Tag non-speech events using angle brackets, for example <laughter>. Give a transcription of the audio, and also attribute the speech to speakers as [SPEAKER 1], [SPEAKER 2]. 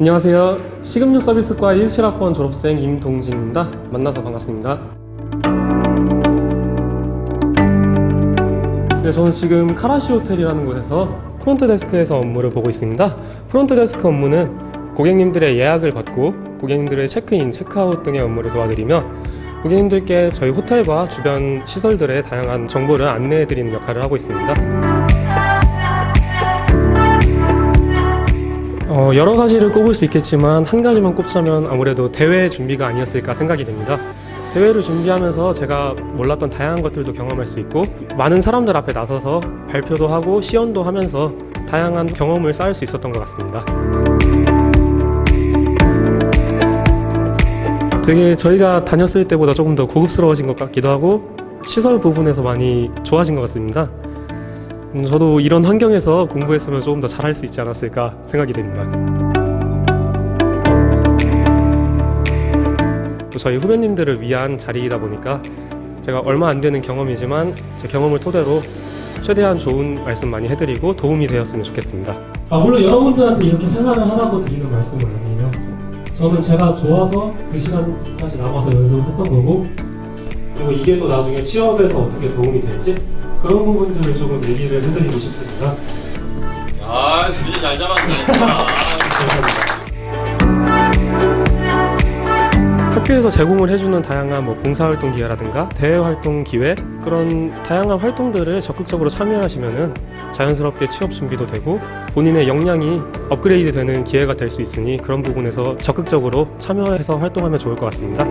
[SPEAKER 1] 안녕하세요. 식음료 서비스과 17학번 졸업생 임동진입니다. 만나서 반갑습니다. 네, 저는 지금 카라시 호텔이라는 곳에서 프론트 데스크에서 업무를 보고 있습니다. 프론트 데스크 업무는 고객님들의 예약을 받고 고객님들의 체크인, 체크아웃 등의 업무를 도와드리며 고객님들께 저희 호텔과 주변 시설들의 다양한 정보를 안내해드리는 역할을 하고 있습니다. 어, 여러 가지를 꼽을 수 있겠지만 한 가지만 꼽자면 아무래도 대회 준비가 아니었을까 생각이 됩니다. 대회를 준비하면서 제가 몰랐던 다양한 것들도 경험할 수 있고 많은 사람들 앞에 나서서 발표도 하고 시연도 하면서 다양한 경험을 쌓을 수 있었던 것 같습니다. 되게 저희가 다녔을 때보다 조금 더 고급스러워진 것 같기도 하고 시설 부분에서 많이 좋아진 것 같습니다. 음, 저도 이런 환경에서 공부했으면 조금 더 잘할 수 있지 않았을까 생각이 됩니다. 또 저희 후배님들을 위한 자리이다 보니까 제가 얼마 안 되는 경험이지만 제 경험을 토대로 최대한 좋은 말씀 많이 해드리고 도움이 되었으면 좋겠습니다. 아 물론 여러분들한테 이렇게 생활을 하라고 드리는 말씀은 아니에요. 저는 제가 좋아서 그 시간까지 남아서 연습을 했던 거고 그리고 이게 또 나중에 취업에서 어떻게 도움이 될지 그런 부분들을 조금 얘기를 해드리고 싶습니다.
[SPEAKER 2] 아, 진짜 잘 잡았네. <laughs>
[SPEAKER 1] 학교에서 제공을 해주는 다양한 뭐 봉사활동 기회라든가 대외활동 기회 그런 다양한 활동들을 적극적으로 참여하시면은 자연스럽게 취업 준비도 되고 본인의 역량이 업그레이드 되는 기회가 될 수 있으니 그런 부분에서 적극적으로 참여해서 활동하면 좋을 것 같습니다.